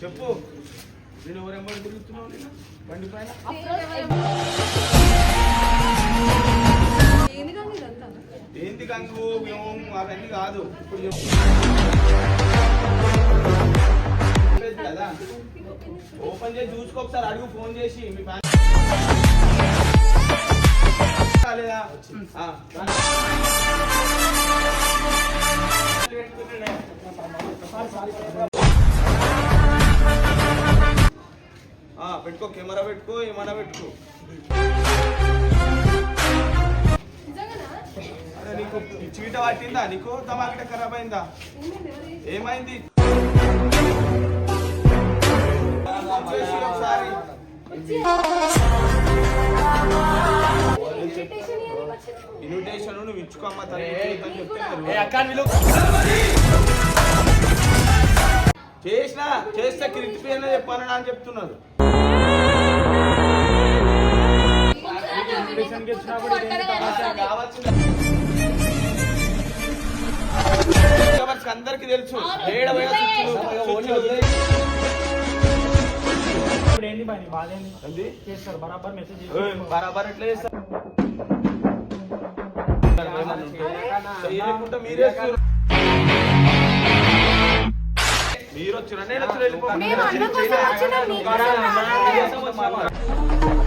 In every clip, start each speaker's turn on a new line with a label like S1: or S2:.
S1: చెప్పు. నేను ఎవరెంబడి తిరుగుతున్నావు నేను? బండి పైన? ఏంది కంగు మేము అవన్నీ కాదు. ఇప్పుడు కదా? ఓపెన్ చేసి చూసుకో ఒకసారి అడుగు ఫోన్ చేసి. మీ బ్యాంక్ కాలేదా కెమెరా పెట్టుకో ఏమన్నా పెట్టుకో. అరే నీకు చీట పట్టిందా? నీకు తమాకిట ఖరాబ్ అయిందా?
S2: ఏమైంది?
S1: ఒకసారి.
S2: ఇన్విటేషన్
S1: నువ్వు ఇచ్చుకోమ్మా. చేసిన చేస్తే కిరిటిపి అని చెప్పాను అని చెప్తున్నారు. అందరికి తెలుసు.
S3: ఇప్పుడు పని? చేస్తారు బరాబర్ మెసేజ్
S1: బరాబర్ ఎట్లా చేస్తారు మీరే వచ్చిన నేను
S2: వచ్చినాం, కాదు.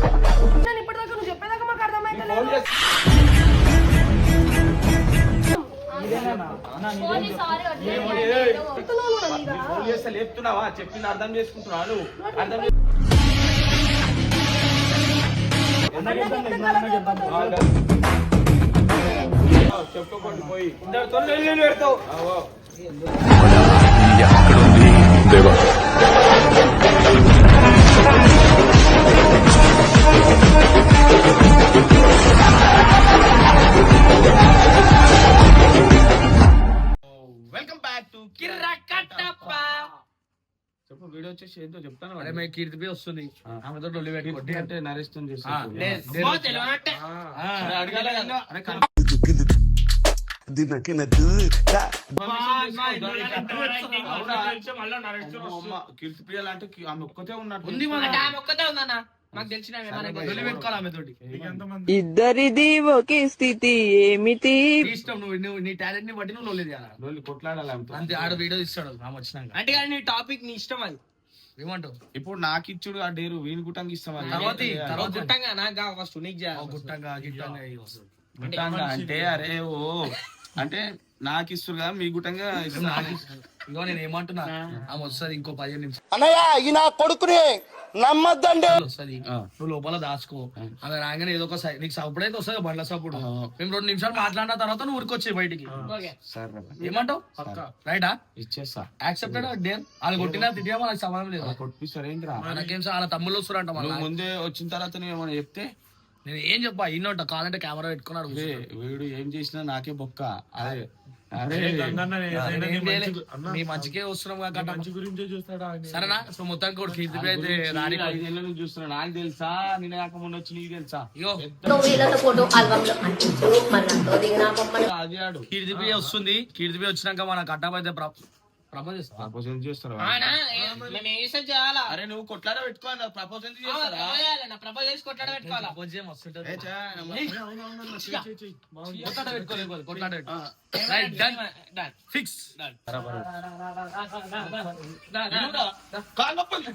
S2: నేను ఇప్పటిదాకా నువ్వు చెప్పేదాకా మాకు అర్థమైతే
S1: ఫోన్ చేసి ఫోన్ చేస్తే లేపుతున్నావా? చెప్పింది అర్థం చేసుకుంటున్నావా నువ్వు? అర్థం చెప్పుకోండి పోయి.
S3: ఇద్దరితో పెడతావు?
S1: ఆవో.
S4: ఎక్కడుంది దేవా?
S1: ఏంటో చెప్తాను
S5: అరే మై కీర్తి బి వస్తుంది. ఆమెతో డొల్లి పెట్టుకోండి
S1: అంటే కీర్తి ప్రియాలు అంటే ఆమె ఒక్కతే ఉన్నట్టు
S5: ఉంది మన
S6: ఒక్కతే ఉందన్న మాకు తెలిసిన
S5: డొల్లి పెట్టుకోవాలి ఆమెతోటి
S7: ఇద్దరిది ఒకే స్థితి ఏమిటి?
S5: నీ ఇష్టం నువ్వు నువ్వు నీ టాలెంట్ని బట్టి నువ్వు లొల్లి
S1: కొట్లాడాలి.
S5: అంతే ఆడ వీడియో ఇస్తాడు ఆమె వచ్చినాక.
S6: అంటే కానీ నీ టాపిక్ నీ ఇష్టం అది.
S5: ఏమంటావు
S1: ఇప్పుడు నాకు ఇచ్చుడు ఆ డేరు వీని గుట్టంగా ఇస్తాం.
S5: తర్వాత
S6: గుట్టంగా నాకు ఫస్ట్.
S5: గుట్టంగా
S1: అంటే అరే ఓ అంటే నాకు ఇస్తారు కదా మీ
S5: నాకు ఇగో నేను ఏమంటున్నా ఆమె వస్తుంది ఇంకో పదిహేను నిమిషాలు.
S8: అన్నయ్య ఈ నా కొడుకుని నమ్మద్దండి.
S5: వస్తుంది. నువ్వు లోపల దాచుకో. ఆమె రాగానే ఏదో ఒక సై- నీకు అయితే వస్తుంది బండ్ల సపోర్ట్. మేము రెండు నిమిషాలు మాట్లాడిన తర్వాత నువ్వు ఊరికొచ్చి బయటికి.
S6: ఓకే.
S1: సరే
S5: ఏమంటావు? రైటా?
S1: ఇచ్చేస్తా.
S5: యాక్సెప్టెడ్ డేర్ వాళ్ళు కొట్టినా తిట్టినా మనకు సంబంధం లేదు.
S1: కొట్టిస్తారు
S5: మనకేం సార్ వాళ్ళ తమ్ముళ్ళు వస్తారంట
S1: నువ్వు
S5: మన
S1: ముందే వచ్చిన తర్వాత నువ్వు ఏమైనా చెప్తే?
S5: నేను ఏం చెప్పా? ఇన్నోట కావాలంటే కెమెరా పెట్టుకున్నాడు
S1: "ఏ, వీడు ఏం చేసినా నాకే బొక్క. అదే
S5: మీ మంచికే వస్తున్నాం కాక
S3: మంచి గురించే చూస్తాడా?
S5: సరేనా? సో మొత్తానికి కూడా కీర్తి అయితే రాని
S1: ఐదేళ్ళ నుంచి చూస్తున్నా నాకు తెలుసా? నేను కాక ముందు వచ్చి నీకు తెలుసా?
S5: కీర్తిపి వస్తుంది. కీర్తిపి వచ్చినాక మన కట్టప్ అయితే ప్రపోజ్
S1: ప్రపోజల్ చేస్తారు
S6: ఆయన ఏ- మేము ఏ విషయం చేయాలా?
S1: అరే నువ్వు కొట్లాడ పెట్టుకో
S6: ప్రపోజ్ నా ప్రపోజ్ చేసి కొట్లాడ పెట్టుకోవాలా?
S5: వస్తుంటది కొట్లాట పెట్టుకోలేదు కొట్లాట పెట్టుకో.
S6: Done.
S1: కాలు నొప్పులు.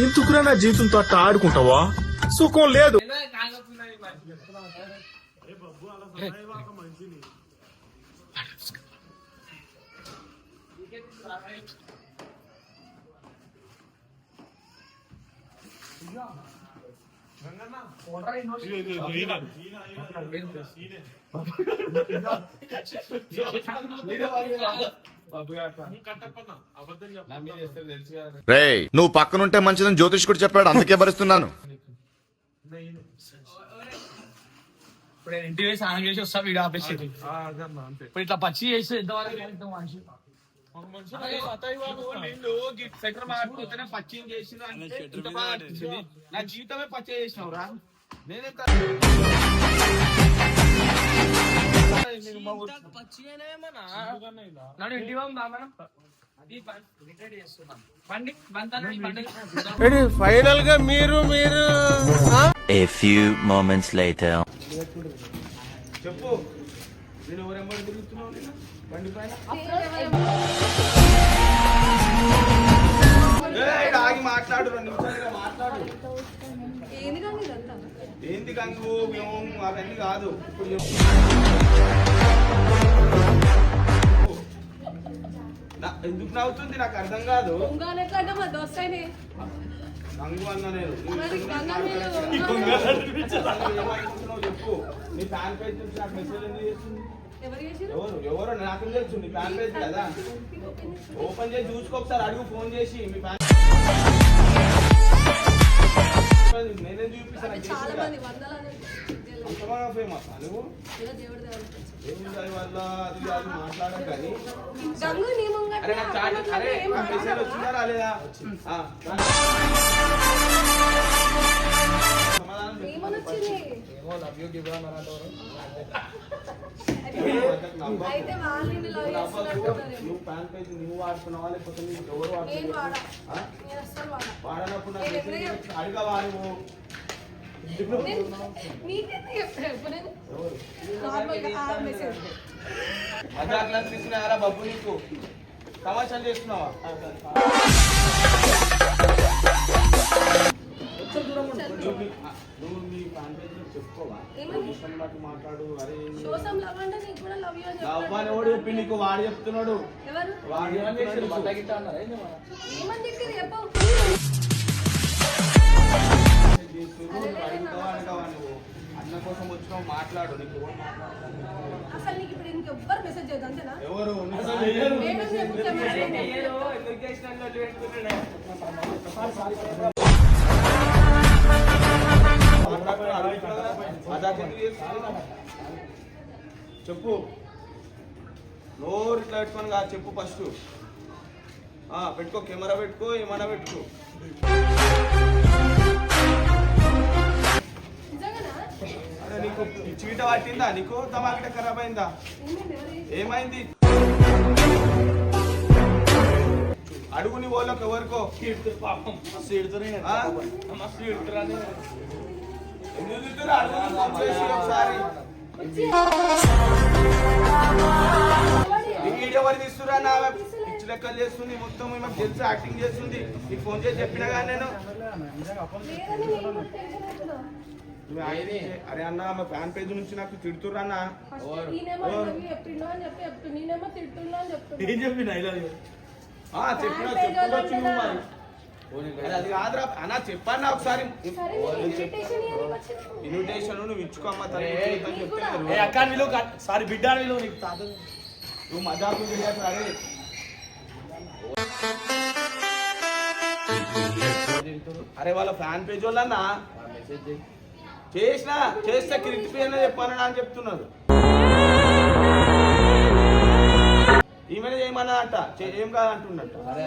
S4: ఎందుకురా నా జీవితంతో అట్ట ఆడుకుంటావా? సుఖం లేదు.
S1: నా.
S9: రే నువ్వు పక్కనుంటే మంచిదని జ్యోతిష్కుడు చెప్పాడు అందుకే భరిస్తున్నాను.
S5: ఇప్పుడు నేను ఇంటికి పోయి స్నానం చేసి వస్తా వీడియో ఆపేసి. ఇప్పుడు ఇట్లా పచ్చి చేసి ఎంతవరకు ఎంత మనిషి?
S1: నిన్ను గి- సెటర్ మారిపోతేనే పచ్చిం చేసిన అంటే ఇంత బాగా అనిపించింది. నా జీవితమే పచ్చ చేసినావు రా.
S5: బండి
S8: ఫైనల్గా మీరు మీరు
S10: A few moments later.
S1: చెప్పు. నేను ఎవరెంబడి తిరుగుతున్నావు ఆగి మాట్లాడు రెండు నిమిషాలుగా మాట్లాడు. ఏంది గంగు? మేము అవన్నీ కాదు. ఇప్పుడు ఎందుకు నవ్వుతుంది? నాకు అర్థం కాదు. గంగు అన్న నేను చెప్పు. నీ ఫ్యాన్ పేజ్ నాకు మెసేజ్ ఎందుకు చేస్తుంది?
S11: ఎవరు
S1: నాకు తెలుసు నీ ఫ్యాన్ పేజ్ కదా. ఓపెన్ చేసి చూసుకో ఒకసారి అడుగు ఫోన్ చేసి మీ ఫ్యాన్ నేనేం చూపిస్తాను? ఫేమస్ నువ్వు?
S11: ఏదో దేవుడి
S1: దయ వల్ల అది కానీ. అరే నాకు చాట్ అరే మెసేజ్? వచ్చిందా రాలేదా? సమాధానం
S11: అయితే లవ్.
S1: నువ్వు పేజ్ నువ్వు వాడుతున్నావా లేకపోతే నీకు ఎవరు వాడనప్పుడు అడగవా నువ్వు? క్లాస్ తీసుకున్నారా బబ్బు నీకు? తమాషాలు చేస్తున్నావా? నువ్వు మీ- చెప్పుకోవా? ఇష్టం నాకు మాట్లాడు అరే
S11: షోసం లవ్ అంటే నీకు కూడా లవ్ యూ అని
S1: అవ్వని
S11: చెప్పాను
S1: వాడు చెప్పి నీకు వాడు చెప్తున్నాడు?
S11: ఎవరు?
S1: వాడు
S11: ఏమని
S1: అన్న కోసం వచ్చినావు మాట్లాడు నీకు?
S11: అసలు నీకు ఇప్పుడు ఇంకెవ్వరు మెసేజ్ చేయదు అంతేనా?
S1: ఎవరు?
S11: చెప్పు.
S1: నోరు ఇట్లా పెట్టుకొని కాదు చెప్పు ఫస్ట్. పెట్టుకో కెమెరా పెట్టుకో ఏమన్నా పెట్టుకో. అరే నీకు చీట పట్టిందా? నీకు తమాకిట ఖరాబ్ అయిందా?
S11: ఏమైంది? ఎవరు
S1: ఏమైంది అడుగు నీ వాళ్ళకి ఎవరికో ఆ? ఎందుకు తిట్టుర్రు? అడుగు నీ ఎవరు తీస్తురా నా? పిచ్చి లెక్కలు చేస్తుంది మొత్తం తెలుసు యాక్టింగ్ చేస్తుంది నీకు ఫోన్ చేసి చెప్పినా కానీ నేను. అరే అన్న ఆమె ఫ్యాన్ పేజ్ నుంచి నాకు తిడుతుర్రా అన్న
S3: ఏం చెప్పిన ఐ లవ్ యూ
S1: ఆ, చెప్పినా చెప్పుకోవచ్చు మరి. అది కాదురా అన్న చెప్పన్నా ఒకసారి.
S11: సరే ఇన్విటేషన్
S1: నువ్వు ఇచ్చుకోమ్మ తల్లి చెప్తే
S3: అక్క విలువ సారీ బిడ్డ అని విలువ నీకు తాత
S1: నువ్వు మజాకు చేయకు అరే. వాళ్ళ ఫ్యాన్ పేజ్ వాళ్ళన్నా? చేసిన చేస్తే క్రిటిపి అన్న చెప్పానని అని చెప్తున్నారు ఈమెనే చేయమన్నా అంట చే- ఏం కాదంటున్నట్ట అరే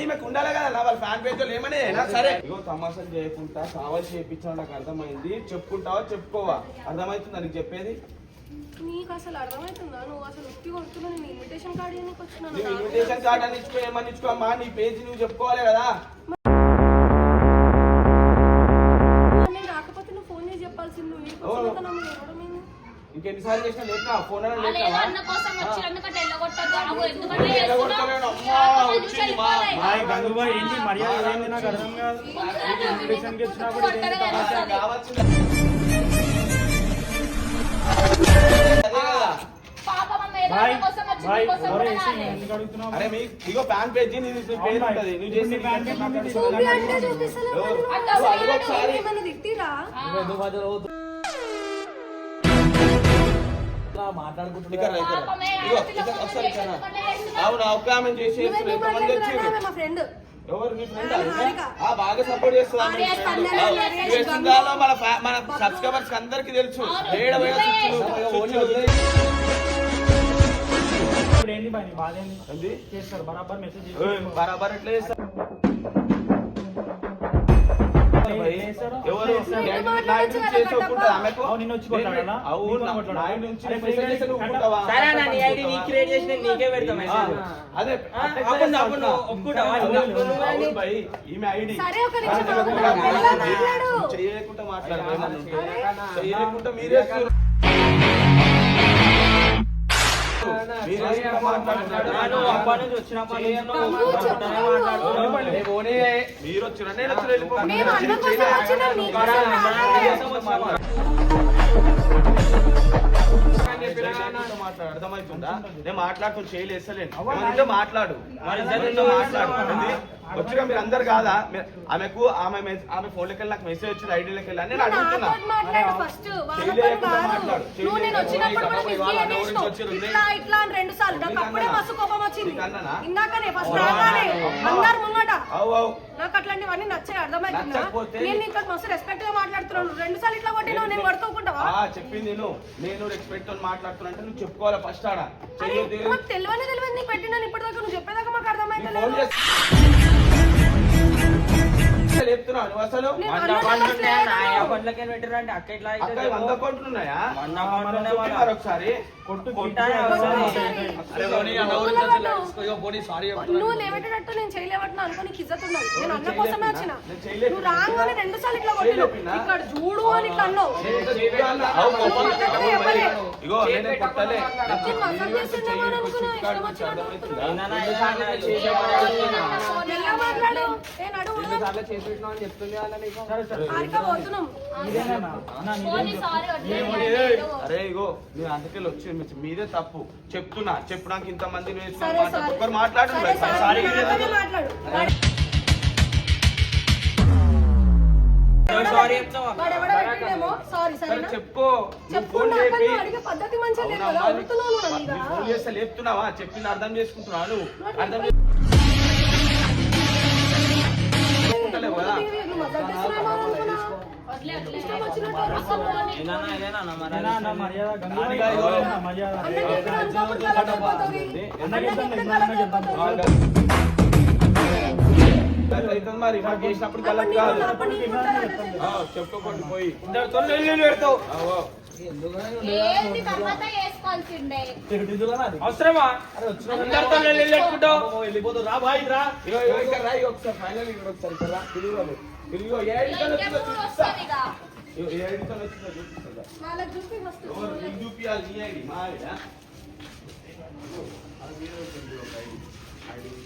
S1: ఈమెకు ఉండాలి కదా నా వాళ్ళ ఫ్యాన్ పేజ్ ఏమనే అయినా సరే. ఇగో తమాషాలు చేయకుండా కావాలి చేయించడం నాకు అర్థమైంది. చెప్పుకుంటావా చెప్పుకోవా? అర్థమవుతుందా నీకు చెప్పేది?
S11: నీకు అసలు అర్థమవుతుందా? నువ్వు అసలు ఉత్తి కొడుతున్నా నేను ఇన్విటేషన్ కార్డు ఇవ్వడానికి వచ్చినాను
S1: నువ్వు ఇన్విటేషన్ కార్డ్ అని ఇచ్చుకో ఏమని నీ పేజ్ నువ్వు చెప్పుకోవాలి కదా.
S2: ఆగు,
S1: వచ్చింది,
S2: చూసి
S1: మా-
S2: వెళ్ళిపోలే.
S3: మా గంగుబాయ్ ఏంటి? మర్యాద ఏంది నాకు అర్థం కాదు. వచ్చినప్పుడు ఇదేంటి
S2: అమ్మ ఏదో
S3: బాయ్ ఎవరు వేసి. ఎందుకు అడుగుతున్నావు?
S1: అరే మీ ఇగో ఫ్యాన్ పేజ్ నీ నీ పేరు ఉంటది. నువ్వు చేసి
S3: నీ ఫ్యాన్ పేజ్ నాకు.
S11: చూపి అంటే చూపిస్తలేవు
S1: ఎవరు?
S11: మరి.
S2: అట్లా
S11: అసలు
S2: అసలు
S1: ఒకసారి
S11: ఏమన్నా
S1: అవును ఆమె చేసి ఎంతమంది? వచ్చారు
S11: ఆమె మా ఫ్రెండ్.
S1: ఎవరు బాగా సపోర్ట్ చేస్తుంది మన మన. సబ్స్క్రైబర్స్ అందరికి తెలుసు.
S3: బరాబర్ మెసేజ్
S1: బరాబర్ ఎట్లా.
S3: చేస్తారు?
S1: ఎవరు?
S3: చేస్తారు.
S1: నా ఇంటి- నా ఇంటి
S11: మాట్లాడొచ్చు
S1: నుంచి చేసి. ఆమెకు
S3: అవును,
S1: నుంచి చేసి నువ్వు ఒప్పుకుంటావా?
S6: సరే అన్న నీ ఐడి నీ క్రియేట్ చేసి నేను నీకే పెడతా
S1: ఆ,
S6: మెసేజ్
S1: అదే
S6: అప్పుడు అప్పుడు ఒప్పుకుంటావా?
S1: అవును, అవును భయ్, ఈమె ఐడి.
S11: సరే ఒక నిమిషం మాట్లాడు?
S1: చేయకుండా మాట్లాడు. చేయకుండా మీరే మీరు వచ్చిన నేను వచ్చిన వెళ్ళిపో.
S11: మేము అన్నం కోసం వచ్చినాం, నీ కోసం రాలేదు.
S1: చేయలేకుండా మాట్లాడు, అర్థమవుతుందా నేను మాట్లాడుతూ చేయలేస్తలేను మాట్లాడు. మాట్లాడు? వచ్చిన మీరు అందరు కాదా? ఆమెకు ఆమె ఆమె ఫోన్లోకి వెళ్ళి నాకు మెసేజ్ వచ్చింది ఐడీలోకి వెళ్ళి అని నేను అడుగుతున్నా.
S11: మాట్లాడు నాకు అప్పుడే మస్తు కోపం వచ్చింది? ఇందాకనే ఫస్ట్ రాగానే అందరు ముంగట నాకు అట్లాంటివన్నీ నచ్చాయి
S1: నచ్చకపోతే-
S11: నేను నీతో మస్తు రెస్పెక్ట్గా మాట్లాడుతున్నాను రెండు సార్లు ఇట్లా కొట్టినావు నేను పడుకోకుంటావా
S1: చెప్పింది నేను నేను రెస్పెక్ట్తో మాట్లాడుతున్నా అంటే నువ్వు చెప్పుకోవాలి ఫస్ట్ ఆడ?
S11: తెలియని తెలియదు నీకు పెట్టినాను ఇప్పటిదాకా నువ్వు చెప్పేదాకా మాకు అర్థమైతే
S1: నువ్వు అసలు?
S6: వంద ఉన్నాయా?
S1: ఒకసారి.
S5: నవ్వు
S11: లేవటట్టు నేను చేయలేవట్టు ఇజ్జత్ ఉన్నది నేను అన్న? కోసమే వచ్చిన. రెండు సార్లు ఇట్లా? ఇక్కడ చూడు అని ఇట్లా అన్నావు.
S1: నేను అరే ఇగో మీరు అందుకెళ్ళి వచ్చి మీదే తప్పు. చెప్తున్నా చెప్పడానికి ఇంత మంది ఒకరు మాట్లాడు.
S11: సరే
S1: చెప్పుకో
S11: చెప్పు.
S1: ఫోన్
S11: నా
S1: చేపి.
S11: పని అడిగే పద్ధతి మంచిగా
S6: ఏదన్నా ఇదేనా మరి
S1: మాకు చేసినప్పుడు
S11: అప్పుడు
S1: కాదు చెప్పుకోండి పోయి పెడతావు
S11: తర్వాత వేసుకోవాల్సిండే
S6: అవసరమా? అందరితో లొల్లి పెట్టుకుంటావు
S1: వెళ్ళిపోతావు రా బాయ్ రా. ఇగో ఇగో ఇక్కడ రా ఇగో ఒకసారి ఫైనల్ ఇక్కడ ఒకసారి ఇక్కడ రా. తిరుగుబాబు తిరుగు ఏ ఐడితో వచ్చిందో చూపిస్తా. ఇగో ఏ ఐడితో వచ్చిందో చూపిస్తా.
S11: వాళ్ళకి చూపి మస్తు
S1: ఎవరు? నీకు చూపియాలి నీ ఐడి మా ఐడా?
S11: అంత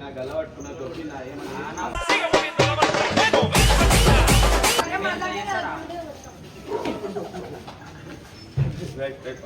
S1: నా గల పట్టుకున్న కొట్టి నా ఏమన్నా రైట్ రైట్